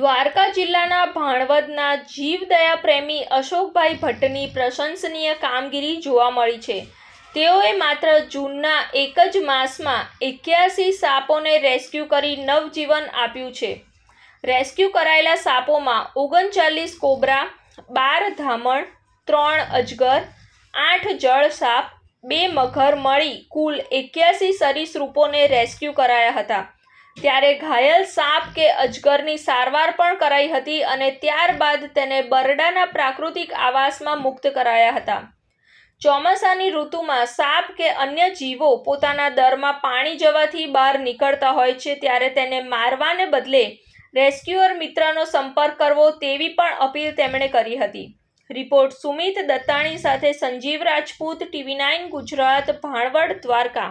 દ્વારકા જિલ્લાના ભાણવદના જીવદયા પ્રેમી અશોકભાઈ ભટ્ટની પ્રશંસનીય કામગીરી જોવા મળી છે. તેઓએ માત્ર જૂનના એક જ માસમાં એક્યાસી સાપોને રેસ્ક્યુ કરી નવજીવન આપ્યું છે. રેસ્ક્યુ કરાયેલા સાપોમાં ઓગણચાલીસ કોબરા, બાર ધામણ, ત્રણ અજગર, આઠ જળ સાપ, બે મગર મળી કુલ એક્યાસી સરીસૃપોને રેસ્ક્યુ કરાયા હતા. ત્યારે ઘાયલ સાપ કે અજગરની સારવાર પણ કરાઈ હતી અને ત્યારબાદ તેને બરડાના પ્રાકૃતિક આવાસમાં મુક્ત કરાયા હતા. ચોમાસાની ઋતુમાં સાપ કે અન્ય જીવો પોતાના દરમાં પાણી જવાથી બહાર નીકળતા હોય છે ત્યારે તેને મારવાને બદલે રેસ્ક્યુઅર મિત્રનો સંપર્ક કરવો તેવી પણ અપીલ તેમણે કરી હતી. રિપોર્ટ સુમિત દત્તાણી સાથે સંજીવ રાજપૂત, ટીવી નાઇન ગુજરાત, ભાણવડ, દ્વારકા.